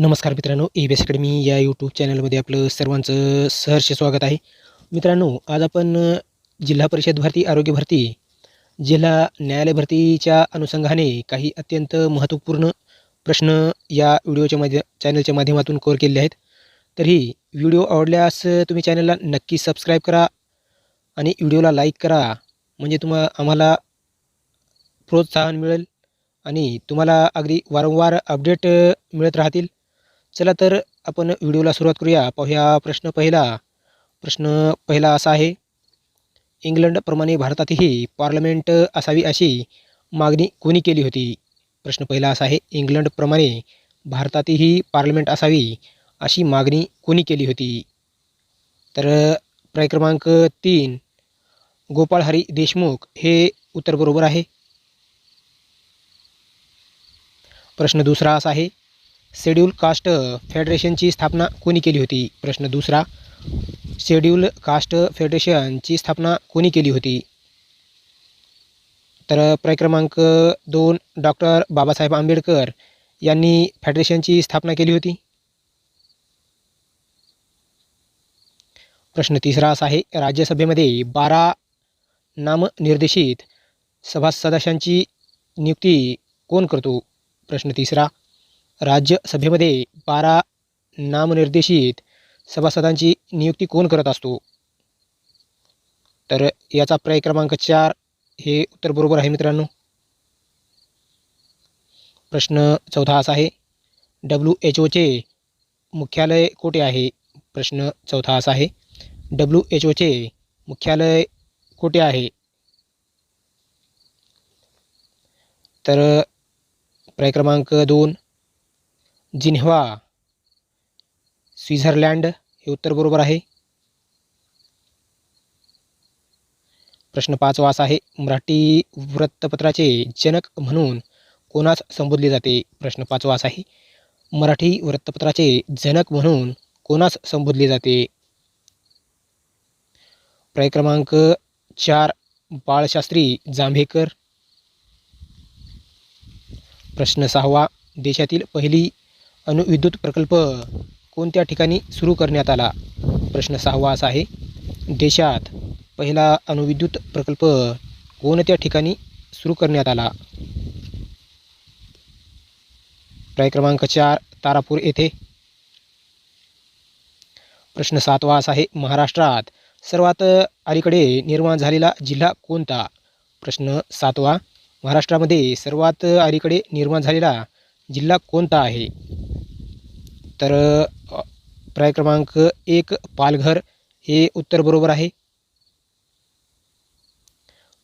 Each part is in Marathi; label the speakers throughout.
Speaker 1: नमस्कार मित्रांनो ए बी एस अकॅडमी या यूट्यूब चॅनलमध्ये आपलं सर्वांचं सहर्ष स्वागत आहे. मित्रांनो आज आपण जिल्हा परिषद भरती आरोग्य भरती जिल्हा न्यायालय भरतीच्या अनुषंगाने काही अत्यंत महत्त्वपूर्ण प्रश्न या व्हिडिओच्या माध्य चॅनलच्या माध्यमातून कवर केलेले आहेत. तरी व्हिडिओ आवडल्यास तुम्ही चॅनलला नक्की सबस्क्राईब करा आणि व्हिडिओला लाईक करा. म्हणजे तुम्हा आम्हाला प्रोत्साहन मिळेल आणि तुम्हाला अगदी वारंवार अपडेट मिळत राहतील. चला तर आपण व्हिडिओला सुरुवात करूया. पाहूया प्रश्न पहिला. प्रश्न पहिला असा आहे इंग्लंडप्रमाणे भारतातही पार्लमेंट असावी अशी मागणी कोणी केली होती? प्रश्न पहिला असा आहे इंग्लंडप्रमाणे भारतातही पार्लमेंट असावी अशी मागणी कोणी केली होती? तर पर्याय क्रमांक तीन गोपाळ हरी देशमुख हे उत्तर बरोबर आहे. प्रश्न दुसरा असा आहे शेड्यूल कास्ट फेडरेशनची स्थापना कोणी केली होती? प्रश्न दुसरा. शेड्यूल कास्ट फेडरेशनची स्थापना कोणी केली होती? तर पर्याय क्रमांक दोन डॉक्टर बाबासाहेब आंबेडकर यांनी फेडरेशनची स्थापना केली होती? प्रश्न तिसरा असा आहे राज्यसभेमध्ये बारा नामनिर्देशित सभा सदस्यांची नियुक्ती कोण करतो? प्रश्न तिसरा. राज्यसभेमध्ये बारा नामनिर्देशित सभासदांची नियुक्ती कोण करत असतो? तर याचा पर्याय क्रमांक चार हे उत्तर बरोबर आहे मित्रांनो. प्रश्न चौथा असा आहे. डब्ल्यू एच ओचे मुख्यालय कोठे आहे? प्रश्न चौथा असा आहे. डब्ल्यू एच ओचे मुख्यालय कोठे आहे? तर पर्याय क्रमांक दोन जिन्ह्वा स्विझरलँड हे उत्तर बरोबर आहे. प्रश्न पाचवा असा आहे. मराठी वृत्तपत्राचे जनक म्हणून कोणास संबोधले जाते? प्रश्न पाचवा असा आहे. मराठी वृत्तपत्राचे जनक म्हणून कोणास संबोधले जाते? पर्याय क्रमांक चार बाळशास्त्री जांभेकर. प्रश्न सहावा देशातील पहिली अणुविद्युत प्रकल्प कोणत्या ठिकाणी सुरू करण्यात आला? प्रश्न सहावा असा आहे देशात पहिला अणुविद्युत प्रकल्प कोणत्या ठिकाणी सुरू करण्यात आला? पर्याय क्रमांक चार तारापूर येथे. प्रश्न सातवा असा आहे महाराष्ट्रात सर्वात अलीकडे निर्माण झालेला जिल्हा कोणता? प्रश्न सातवा महाराष्ट्रामध्ये सर्वात अलीकडे निर्माण झालेला जिल्हा कोणता आहे? तर पर्याय क्रमांक एक पालघर हे उत्तर बरोबर आहे.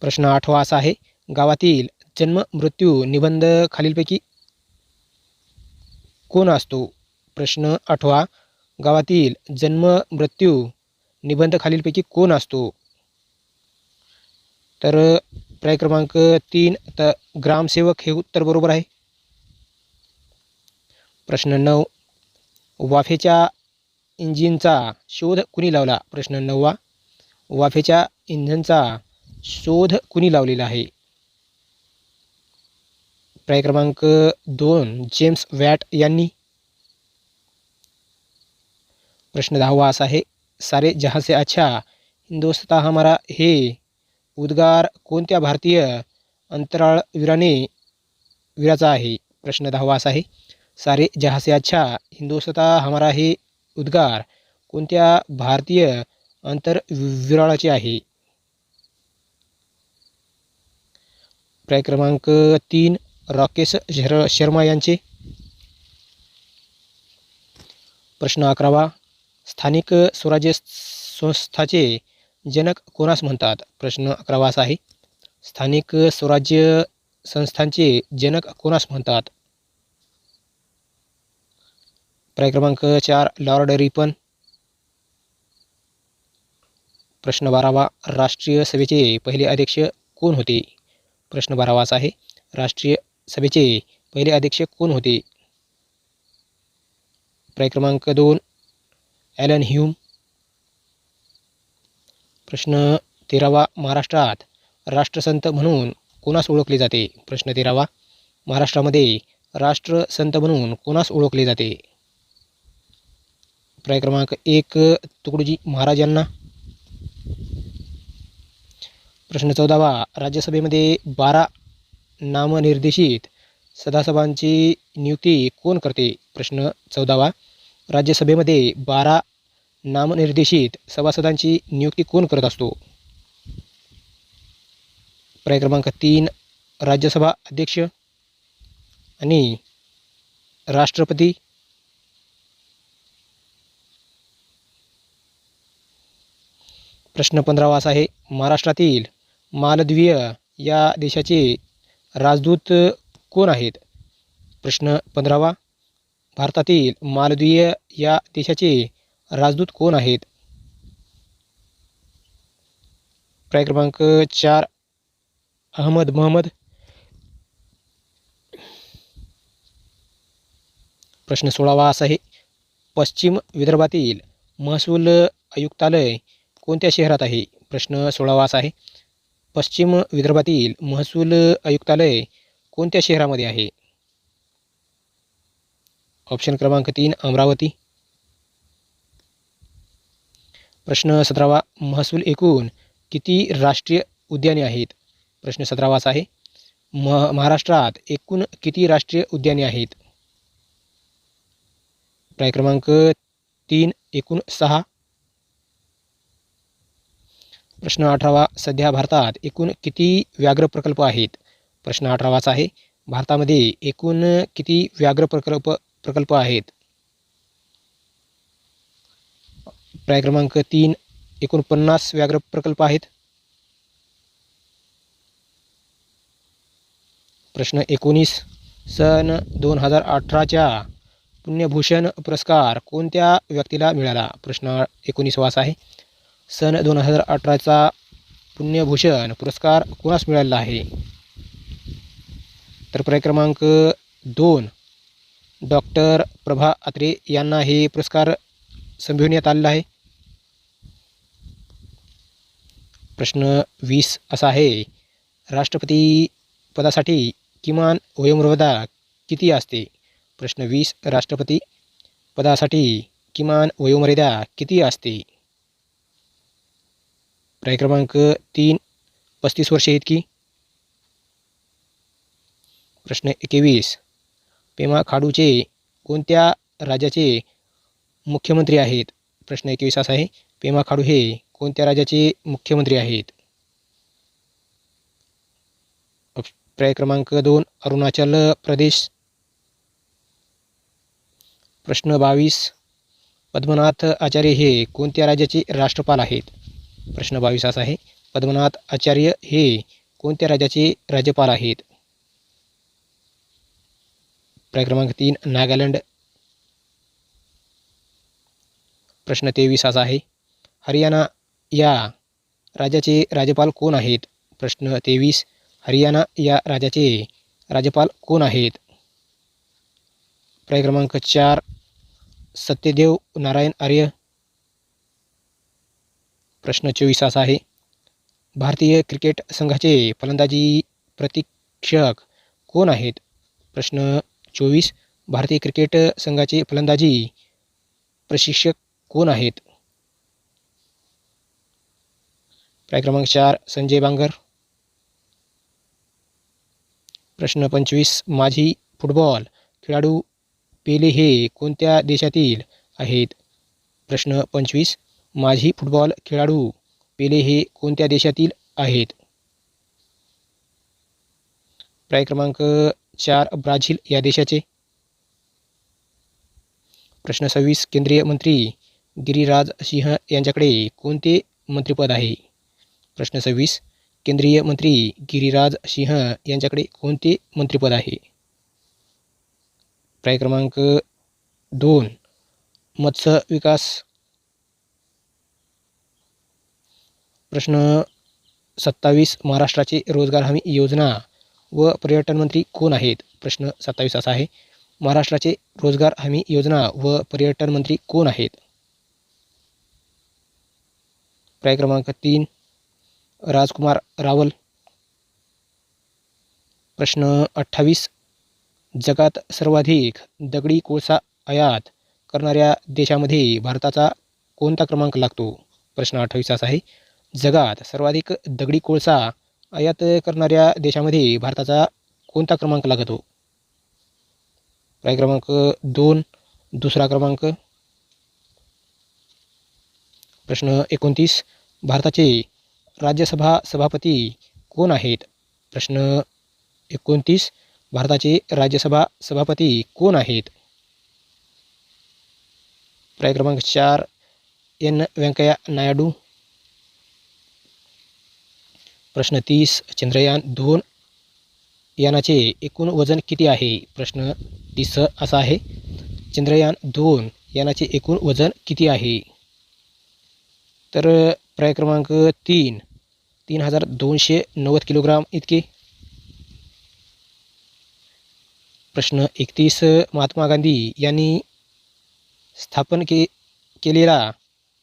Speaker 1: प्रश्न आठवा असा आहे गावातील जन्म मृत्यू निबंध खालीलपैकी कोण असतो? प्रश्न आठवा गावातील जन्म मृत्यू निबंध खालीलपैकी कोण असतो? तर पर्याय क्रमांक तीन तर ग्रामसेवक हे उत्तर बरोबर आहे. प्रश्न नऊ वाफेच्या इंजिनचा शोध कुणी लावला? प्रश्न नववा. वाफेच्या इंधनचा शोध कुणी लावलेला आहे? पर्याय क्रमांक दोन जेम्स वॅट यांनी. प्रश्न दहावा असा आहे सारे जहाँ से अच्छा हिंदोस्ता हमारा हे उद्गार कोणत्या भारतीय अंतराळवीराने वीराचा आहे? प्रश्न दहावा असा आहे सारे जहाँ से अच्छा हिंदुस्ता हमारा हे उद्गार कोणत्या भारतीय अंतरविराळाचे आहे. पर्याय क्रमांक तीन राकेश शर शर्मा यांचे. प्रश्न अकरावा स्थानिक स्वराज्य संस्थाचे जनक कोणास म्हणतात? प्रश्न अकरावा असा आहे स्थानिक स्वराज्य संस्थांचे जनक कोणास म्हणतात? पर्याय क्रमांक चार लॉर्ड रिपन प्रश्न बारावा राष्ट्रीय सभेचे पहिले अध्यक्ष कोण होते? प्रश्न बारावाचा आहे राष्ट्रीय सभेचे पहिले अध्यक्ष कोण होते? पर्याय क्रमांक दोन ॲलन ह्यूम प्रश्न तेरावा महाराष्ट्रात राष्ट्रसंत म्हणून कोणास ओळखले जाते? प्रश्न तेरावा महाराष्ट्रामध्ये राष्ट्रसंत म्हणून कोणास ओळखले जाते? पर्याय क्रमांक एक तुकडोजी महाराज यांना प्रश्न चौदावा राज्यसभेमध्ये बारा नामनिर्देशित सदासभांची नियुक्ती कोण करते? प्रश्न चौदावा राज्यसभेमध्ये बारा नामनिर्देशित सभासदांची नियुक्ती कोण करत असतो? पर्याय क्रमांक तीन राज्यसभा अध्यक्ष आणि राष्ट्रपती. प्रश्न पंधरावा असा आहे. महाराष्ट्रातील मालद्वीय या देशाचे राजदूत कोण आहेत? प्रश्न पंधरावा. भारतातील मालद्वीय या देशाचे राजदूत कोण आहेत? पर्याय क्रमांक चार अहमद महमद प्रश्न सोळावा असा आहे. पश्चिम विदर्भातील महसूल आयुक्तालय कोणत्या शहरात आहे? प्रश्न सोळावास आहे. पश्चिम विदर्भातील महसूल आयुक्तालय कोणत्या शहरामध्ये आहे? ऑप्शन क्रमांक तीन अमरावती. प्रश्न सतरावा महसूल एकूण किती राष्ट्रीय उद्याने आहेत? प्रश्न सतरावास आहे. मह महाराष्ट्रात एकूण किती राष्ट्रीय उद्याने आहेत? पर्याय क्रमांक तीन एकूण सहा. प्रश्न अठरावा सध्या भारतात एकूण किती व्याघ्र प्रकल्प आहेत? प्रश्न अठरावाचा आहे. भारतामध्ये एकूण किती व्याघ्र प्रकल्प प्रकल्प आहेत? पर्याय क्रमांक तीन एकूण पन्नास व्याघ्र प्रकल्प आहेत. प्रश्न एकोणीस सन दोन हजार अठराच्या पुण्यभूषण पुरस्कार कोणत्या व्यक्तीला मिळाला? प्रश्न एकोणीसवास आहे. सन दोन हजार अठराचा पुण्यभूषण पुरस्कार कोणास मिळालेला आहे? तर पर्याय क्रमांक दोन डॉक्टर प्रभा अत्रे यांना हे पुरस्कार संभिवण्यात आलेला आहे. प्रश्न वीस असा आहे राष्ट्रपती पदासाठी किमान वयोमर्यादा किती असते? प्रश्न वीस राष्ट्रपती पदासाठी किमान वयोमर्यादा किती असते? पर्याय क्रमांक तीन पस्तीस वर्षे इतकी प्रश्न एकवीस. पेमा खाडूचे कोणत्या राज्याचे मुख्यमंत्री आहेत? प्रश्न एकवीस असा आहे. पेमा खाडू हे कोणत्या राज्याचे मुख्यमंत्री आहेत? पर्याय क्रमांक दोन अरुणाचल प्रदेश. प्रश्न बावीस. पद्मनाथ आचार्य हे कोणत्या राज्याचे राष्ट्रपाल आहेत? प्रश्न बावीस असा आहे. पद्मनाथ आचार्य हे कोणत्या राज्याचे राज्यपाल आहेत? पर्याय क्रमांक तीन नागालँड. प्रश्न तेवीस असा आहे. हरियाणा या राज्याचे राज्यपाल कोण आहेत? प्रश्न तेवीस हरियाणा या राज्याचे राज्यपाल कोण आहेत? पर्याय क्रमांक चार सत्यदेव नारायण आर्य. प्रश्न चोवीस असा आहे. भारतीय क्रिकेट संघाचे फलंदाजी प्रशिक्षक कोण आहेत? प्रश्न चोवीस. भारतीय क्रिकेट संघाचे फलंदाजी प्रशिक्षक कोण आहेत? पर्याय क्रमांक चार संजय बांगर. प्रश्न पंचवीस माझी फुटबॉल खेळाडू पेले हे कोणत्या देशातील आहेत? प्रश्न पंचवीस माझी फुटबॉल खेळाडू पेले हे कोणत्या देशातील आहेत? पर्याय क्रमांक चार ब्राझील या देशाचे. प्रश्न सव्वीस केंद्रीय मंत्री गिरिराज सिंह यांच्याकडे कोणते मंत्रिपद आहे? प्रश्न सव्वीस केंद्रीय मंत्री गिरिराज सिंह यांच्याकडे कोणते मंत्रिपद आहे? पर्याय क्रमांक दोन मत्स्य विकास प्रश्न सत्तावीस महाराष्ट्राचे रोजगार हमी योजना व पर्यटन मंत्री कोण आहेत? प्रश्न सत्तावीस असा आहे. महाराष्ट्राचे रोजगार हमी योजना व पर्यटन मंत्री कोण आहेत? पर्याय क्रमांक तीन राजकुमार रावल. प्रश्न अठ्ठावीस जगात सर्वाधिक दगडी कोळसा आयात करणाऱ्या देशामध्ये भारताचा कोणता क्रमांक लागतो? प्रश्न अठ्ठावीस असा आहे. जगात सर्वाधिक दगडी कोळसा आयात करणाऱ्या देशामध्ये भारताचा कोणता क्रमांक लागतो? पर्याय क्रमांक दोन दुसरा क्रमांक. प्रश्न एकोणतीस भारताचे राज्यसभा सभापती कोण आहेत? प्रश्न एकोणतीस भारताचे राज्यसभा सभापती कोण आहेत? पर्याय क्रमांक चार एन. व्यंकय्या नायडू. प्रश्न तीस. चंद्रयान दोन यानाचे एकूण वजन किती आहे? प्रश्न तीस असा आहे. चंद्रयान दोन यानाचे एकूण वजन किती आहे? तर पर्याय क्रमांक तीन. तीन हजार दोनशे नव्वद किलोग्राम इतके. प्रश्न एकतीस. महात्मा गांधी यांनी स्थापन के केलेला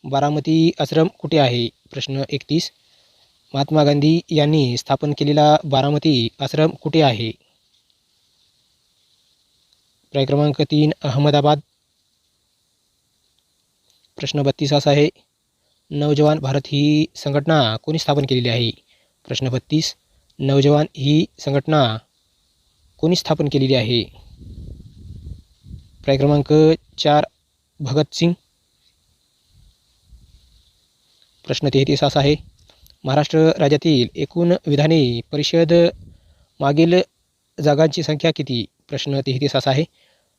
Speaker 1: बारामती आश्रम कुठे आहे? प्रश्न एकतीस. महात्मा गांधी यांनी स्थापन केलेला बारामती आश्रम कुठे आहे? पर्याय क्रमांक तीन अहमदाबाद. प्रश्न बत्तीस असा आहे. नवजवान भारत ही संघटना कोणी स्थापन केलेली आहे? प्रश्न बत्तीस नवजवान ही संघटना कोणी स्थापन केलेली आहे? पर्याय क्रमांक चार भगतसिंग. प्रश्न तेहतीस असा आहे. महाराष्ट्र राज्यातील एकूण विधाने परिषद मागील जागांची संख्या किती? प्रश्न तेहतीस असा आहे.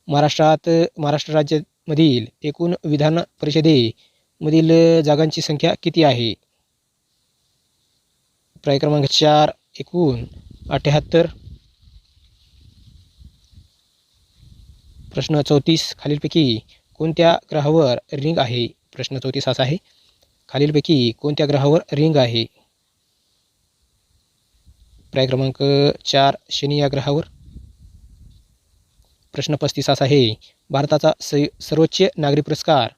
Speaker 1: महाराष्ट्रात महाराष्ट्र राज्यामधील एकूण विधान परिषदेमधील जागांची संख्या किती आहे? पर्याय क्रमांक चार एकूण अठ्याहत्तर. प्रश्न चौतीस खालीलपैकी कोणत्या ग्रहावर रिंग आहे? प्रश्न चौतीस असा आहे. खालीलपैकी कोणत्या ग्रहावर रिंग आहे? पर्याय क्रमांक चार शनी या ग्रहावर. प्रश्न पस्तीस असा आहे भारताचा स सर्वोच्च नागरी पुरस्कार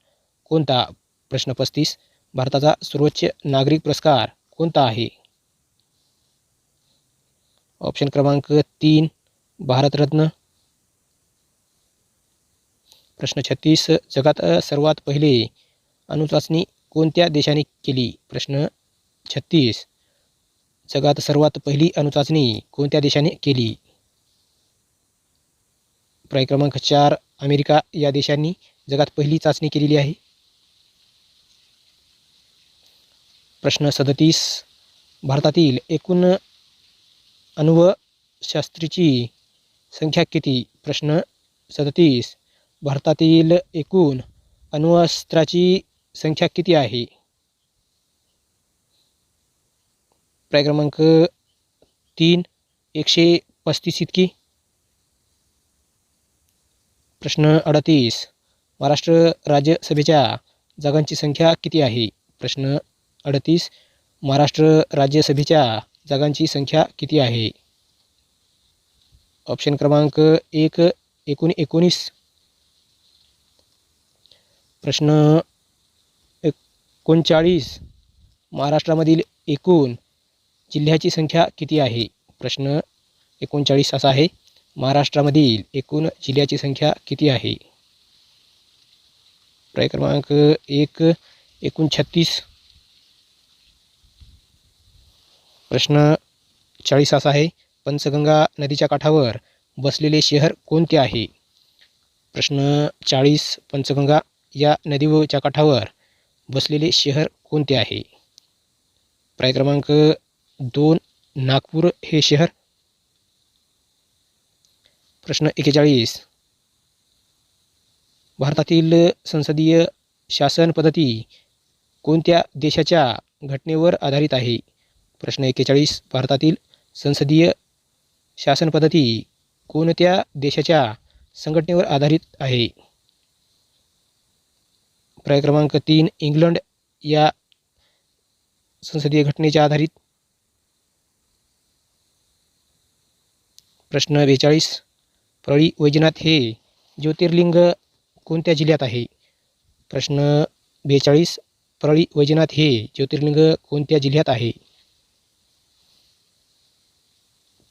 Speaker 1: कोणता? प्रश्न पस्तीस भारताचा सर्वोच्च नागरिक पुरस्कार कोणता आहे? ऑप्शन क्रमांक तीन भारतरत्न. प्रश्न छत्तीस जगात सर्वात पहिले अणुचाचणी कोणत्या देशाने केली? प्रश्न छत्तीस. जगात सर्वात पहिली अणुचाचणी कोणत्या देशाने केली? पर्याय क्रमांक चार अमेरिका या देशांनी जगात पहिली चाचणी केलेली आहे. प्रश्न सदतीस भारतातील एकूण अण्वशास्त्रीची संख्या किती? प्रश्न सदतीस भारतातील एकूण अण्वस्त्राची संख्या किती आहे? पर्याय क्रमांक तीन एकशे पस्तीस इतकी. प्रश्न अडतीस महाराष्ट्र राज्यसभेच्या जागांची संख्या किती आहे? प्रश्न अडतीस महाराष्ट्र राज्यसभेच्या जागांची संख्या किती आहे? ऑप्शन क्रमांक एक एकूण एकोणीस. प्रश्न एकोणचाळीस महाराष्ट्रामधील एकूण जिल्ह्याची संख्या किती आहे? प्रश्न एकोणचाळीस असा आहे. महाराष्ट्रामधील एकूण जिल्ह्याची संख्या किती आहे? पर्याय क्रमांक एक एकूण छत्तीस प्रश्न चाळीस असा आहे. पंचगंगा नदीच्या काठावर बसलेले शहर कोणते आहे? प्रश्न चाळीस पंचगंगा या नदीच्या काठावर बसलेले शहर कोणते आहे? पर्याय क्रमांक दोन नागपूर हे शहर. प्रश्न एकेचाळीस. भारतातील संसदीय शासन पद्धती कोणत्या देशाच्या घटनेवर आधारित आहे? प्रश्न एकेचाळीस. भारतातील संसदीय शासन पद्धती कोणत्या देशाच्या संघटनेवर आधारित आहे? पर्याय क्रमांक तीन इंग्लंड या संसदीय घटनेच्या आधारित प्रश्न बेचाळीस. परळी वैजनाथ हे ज्योतिर्लिंग कोणत्या जिल्ह्यात आहे? प्रश्न बेचाळीस. परळी वैजनाथ हे ज्योतिर्लिंग कोणत्या जिल्ह्यात आहे?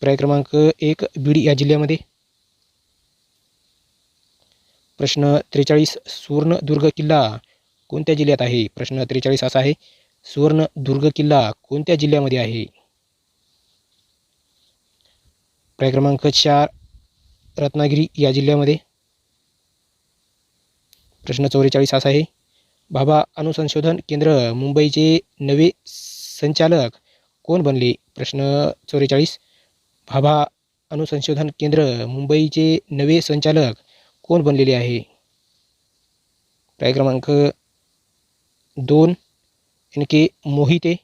Speaker 1: पर्याय क्रमांक एक बीड या जिल्ह्यामध्ये. प्रश्न त्रेचाळीस. सुवर्णदुर्ग किल्ला कोणत्या जिल्ह्यात आहे? प्रश्न त्रेचाळीस असा आहे. सुवर्णदुर्ग किल्ला कोणत्या जिल्ह्यामध्ये आहे? पर्याय क्रमांक चार रत्नागिरी या जिल्ह्यामध्ये. प्रश्न चौवेचाळीस असा आहे. भाभा अनुसंशोधन केंद्र मुंबईचे नवे संचालक कोण बनले? प्रश्न चौवेचाळीस. भाभा अनुसंशोधन केंद्र मुंबईचे नवे संचालक कोण बनलेले आहे? पर्याय क्रमांक दोन एन के मोहिते.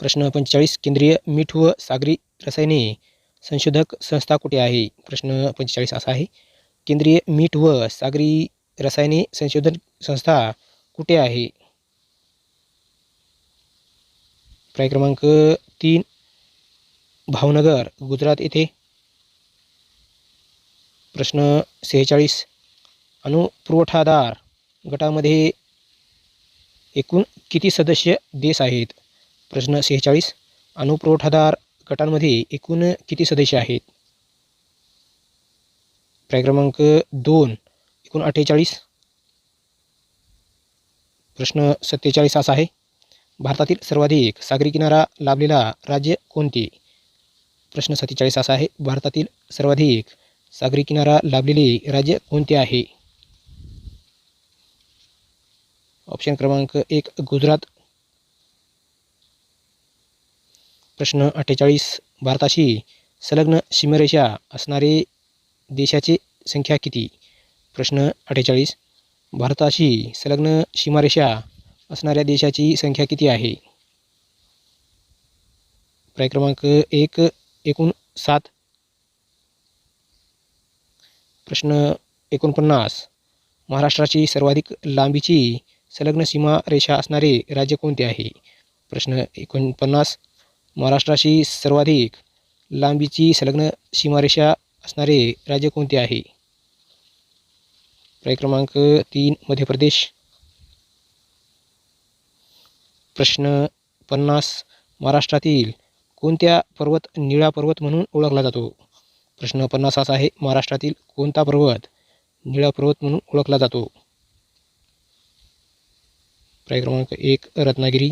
Speaker 1: प्रश्न पंचेचाळीस केंद्रीय मीठ व सागरी रसायने संशोधक संस्था कुठे आहे? प्रश्न पंचेचाळीस असा आहे. केंद्रीय मीठ व सागरी रसायने संशोधन संस्था कुठे आहे? पर्याय क्रमांक तीन भावनगर गुजरात येथे. प्रश्न सेहेचाळीस अणुपुरवठादार गटामध्ये एकूण किती सदस्य देश आहेत? प्रश्न सेहेचाळीस. अणुपुरवठादार गटांमध्ये एकूण किती सदस्य आहेत? पर्याय क्रमांक दोन. एकूण अठ्ठेचाळीस. प्रश्न सत्तेचाळीस असा आहे. भारतातील सर्वाधिक सागरी किनारा लाभलेला राज्य कोणते? प्रश्न सत्तेचाळीस असा आहे. भारतातील सर्वाधिक सागरी किनारा लाभलेले राज्य कोणते आहे? ऑप्शन क्रमांक एक गुजरात. प्रश्न अठ्ठेचाळीस भारताशी संलग्न सीमारेषा असणारे देशाची संख्या किती? प्रश्न अठ्ठेचाळीस भारताशी संलग्न सीमारेषा असणाऱ्या देशाची संख्या किती आहे? पर्याय क्रमांक एक एकूण सात. प्रश्न एकोणपन्नास महाराष्ट्राची सर्वाधिक लांबीची संलग्न सीमारेषा असणारे राज्य कोणते आहे? प्रश्न एकोणपन्नास. महाराष्ट्राशी सर्वाधिक लांबीची संलग्न सीमारेषा असणारे राज्य कोणते आहे? पर्याय क्रमांक तीन मध्य प्रदेश. प्रश्न पन्नास. महाराष्ट्रातील कोणत्या पर्वत निळा पर्वत म्हणून ओळखला जातो? प्रश्न पन्नास असा आहे महाराष्ट्रातील कोणता पर्वत निळा पर्वत म्हणून ओळखला जातो? पर्याय क्रमांक एक रत्नागिरी.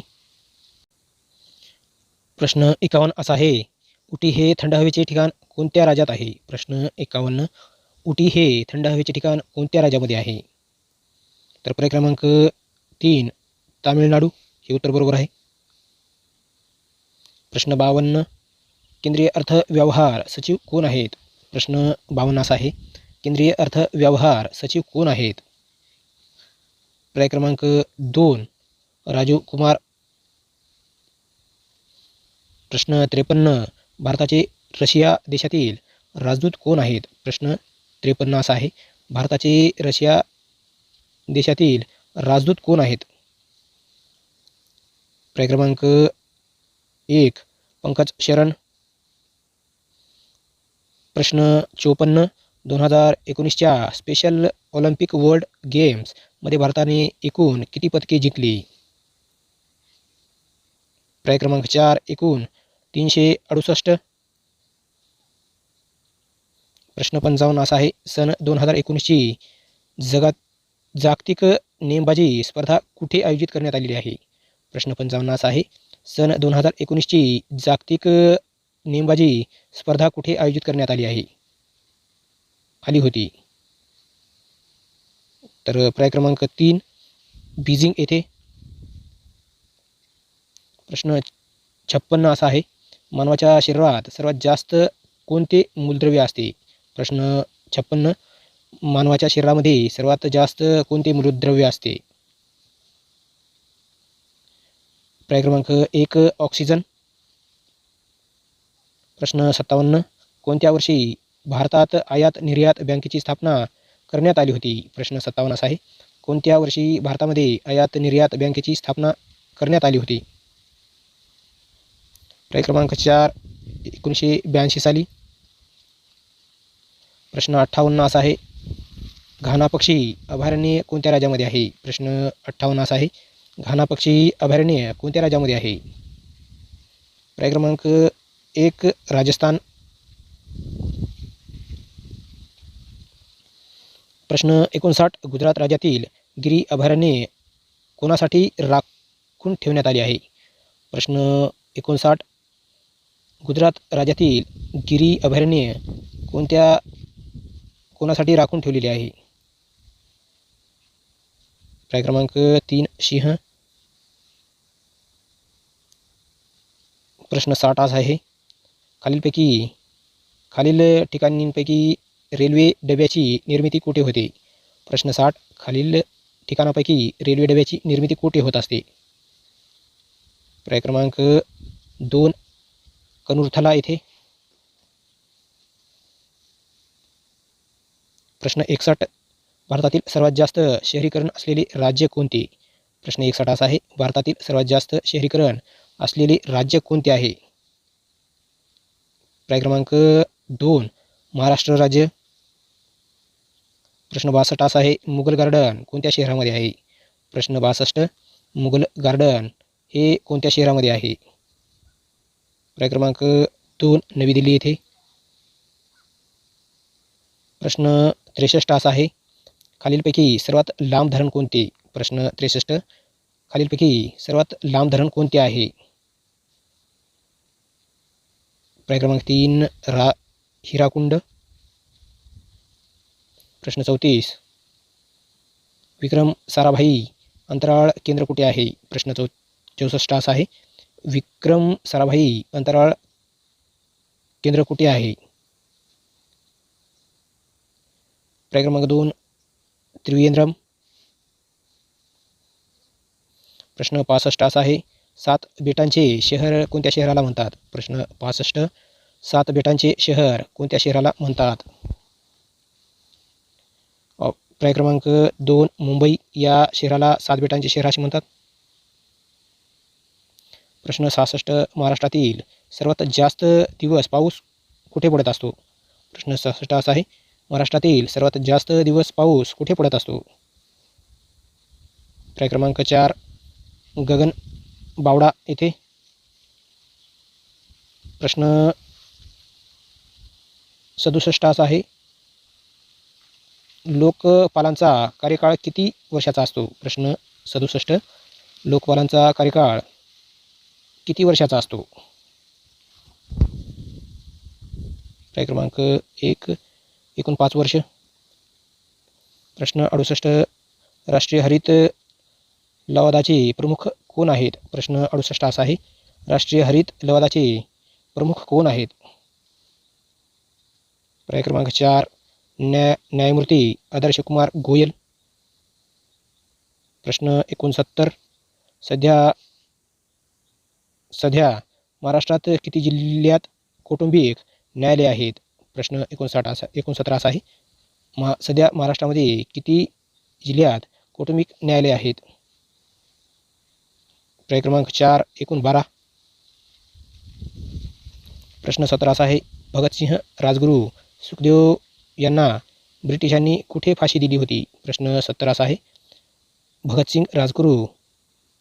Speaker 1: प्रश्न एकावन्न असा आहे उटी हे थंड हवेचे ठिकाण कोणत्या राज्यात आहे? प्रश्न एकावन्न उटी हे थंड हवेचे ठिकाण कोणत्या राज्यामध्ये आहे? तर पर्याय क्रमांक तीन तामिळनाडू. हे उत्तर बरोबर आहे. प्रश्न बावन्न केंद्रीय अर्थ व्यवहार सचिव कोण आहेत? प्रश्न बावन्न असा आहे केंद्रीय अर्थव्यवहार सचिव कोण आहेत? पर्याय क्रमांक दोन राजीव कुमार. प्रश्न त्रेपन्न भारताचे रशिया देशातील राजदूत कोण आहेत? प्रश्न त्रेपन्न असा आहे. भारताचे रशिया देशातील राजदूत कोण आहेत? पर्याय क्रमांक एक पंकज शरण. प्रश्न चोपन्न दोन हजार एकोणीसच्या स्पेशल ऑलिम्पिक वर्ल्ड गेम्समध्ये भारताने एकूण किती पदके जिंकली? पर्याय क्रमांक चार एकूण तीनशे अडुसष्ट. प्रश्न पंचावन्न असा आहे. सन दोन हजार एकोणीसची जगात जागतिक नेमबाजी स्पर्धा कुठे आयोजित करण्यात आलेली आहे? प्रश्न पंचावन्न असा आहे. सन दोन हजार एकोणीसची जागतिक नेमबाजी स्पर्धा कुठे आयोजित करण्यात आली आहे? आली होती. तर पर्याय क्रमांक तीन बीजिंग येथे प्रश्न छप्पन्न असा आहे. मानवाच्या शरीरात सर्वात जास्त कोणते मूलद्रव्य असते? प्रश्न छप्पन्न मानवाच्या शरीरामध्ये सर्वात जास्त कोणते मूलद्रव्य असते? पर्याय क्रमांक एक ऑक्सिजन. प्रश्न सत्तावन्न कोणत्या वर्षी भारतात आयात निर्यात बँकेची स्थापना करण्यात आली होती. प्रश्न सत्तावन्न असा आहे. कोणत्या वर्षी भारतामध्ये आयात निर्यात बँकेची स्थापना करण्यात आली होती? पर्याय क्रमांक चार एकोणीसशे ब्याऐंशी साली. प्रश्न अठ्ठावन्न असा आहे. घाना पक्षी अभयारण्य कोणत्या राज्यामध्ये आहे? प्रश्न अठ्ठावन्न असा आहे. घाना पक्षी अभयारण्य कोणत्या राज्यामध्ये आहे? पर्याय क्रमांक एक राजस्थान. प्रश्न एकोणसाठ गुजरात राज्यातील गिरी अभयारण्ये कोणासाठी राखून ठेवण्यात आली आहे? प्रश्न एकोणसाठ गुजरात राज्यातील गिरी अभयारण्ये कोणत्या कोणासाठी राखून ठेवलेली आहे? पर्याय क्रमांक तीन सिंह. प्रश्न साठ आज आहे. खालीलपैकी खालील ठिकाणींपैकी रेल्वे डब्याची निर्मिती कुठे होते? प्रश्न साठ. खालील ठिकाणापैकी रेल्वे डब्याची निर्मिती कुठे होत असते? पर्याय क्रमांक दोन. कनुर्थला येथे. प्रश्न एकसष्ट. भारतातील सर्वात जास्त शहरीकरण असलेले राज्य कोणते? प्रश्न एकसष्ट असा आहे. भारतातील सर्वात जास्त शहरीकरण असलेले राज्य कोणते आहे? पर्याय क्रमांक दोन. महाराष्ट्र राज्य. प्रश्न बासष्ट असा आहे मुघल गार्डन कोणत्या शहरामध्ये आहे? प्रश्न बासष्ट मुघल गार्डन हे कोणत्या शहरामध्ये आहे? पर्याय क्रमांक दोन नवी दिल्ली येथे. प्रश्न त्रेसष्ट असा आहे खालीलपैकी सर्वात लांब धरण कोणते? प्रश्न त्रेसष्ट खालीलपैकी सर्वात लांब धरण कोणते आहे? पर्याय क्रमांक तीन रा हिराकुंड. प्रश्न चौतीस. विक्रम साराभाई अंतराळ केंद्र कुठे आहे? प्रश्न चौ चौसष्ट असा आहे. विक्रम साराभाई अंतराळ केंद्र कुठे आहे? पर्याय क्रमांक दोन त्रिवेंद्रम. प्रश्न पासष्ट असा आहे. सात बेटांचे शहर कोणत्या शहराला म्हणतात? प्रश्न पासष्ट. सात बेटांचे शहर कोणत्या शहराला म्हणतात? पर्याय क्रमांक दोन मुंबई या शहराला सात बेटांचे शहर असे म्हणतात. प्रश्न सहासष्ट महाराष्ट्रातील सर्वात जास्त दिवस पाऊस कुठे पडत असतो? प्रश्न सहासष्ट असा आहे. महाराष्ट्रातील सर्वात जास्त दिवस पाऊस कुठे पडत असतो? पर्याय क्रमांक चार गगन बावडा येथे. प्रश्न सदुसष्ट असा आहे. लोकपालांचा कार्यकाळ किती वर्षाचा असतो? प्रश्न सदुसष्ट. लोकपालांचा कार्यकाळ किती वर्षाचा असतो? पर्याय क्रमांक? एक. एकूण पाच वर्ष. प्रश्न अडुसष्ट. राष्ट्रीय हरित लवादाचे प्रमुख कोण आहेत? प्रश्न अडुसष्ट असा आहे. राष्ट्रीय हरित लवादाचे प्रमुख कोण आहेत? पर्याय क्रमांक चार. न्या न्यायमूर्ती आदर्श कुमार गोयल. प्रश्न एकोणसत्तर. सध्या सध्या महाराष्ट्रात किती जिल्ह्यात कौटुंबिक न्यायालय आहेत? प्रश्न एकोणसाठ असा एकोणसत्तर असा आहे. मा सध्या महाराष्ट्रामध्ये किती जिल्ह्यात कौटुंबिक न्यायालय आहेत? पर्याय क्रमांक चार एकूण बारा प्रश्न सतरा असा आहे. भगतसिंह राजगुरू सुखदेव यांना ब्रिटिशांनी कुठे फाशी दिली होती? प्रश्न सत्तर असा आहे. भगतसिंग राजगुरू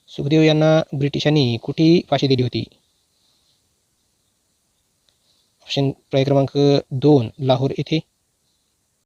Speaker 1: सुखदेव यांना ब्रिटिशांनी कुठे फाशी दिली होती? ऑप्शन पर्याय क्रमांक दोन लाहोर येथे.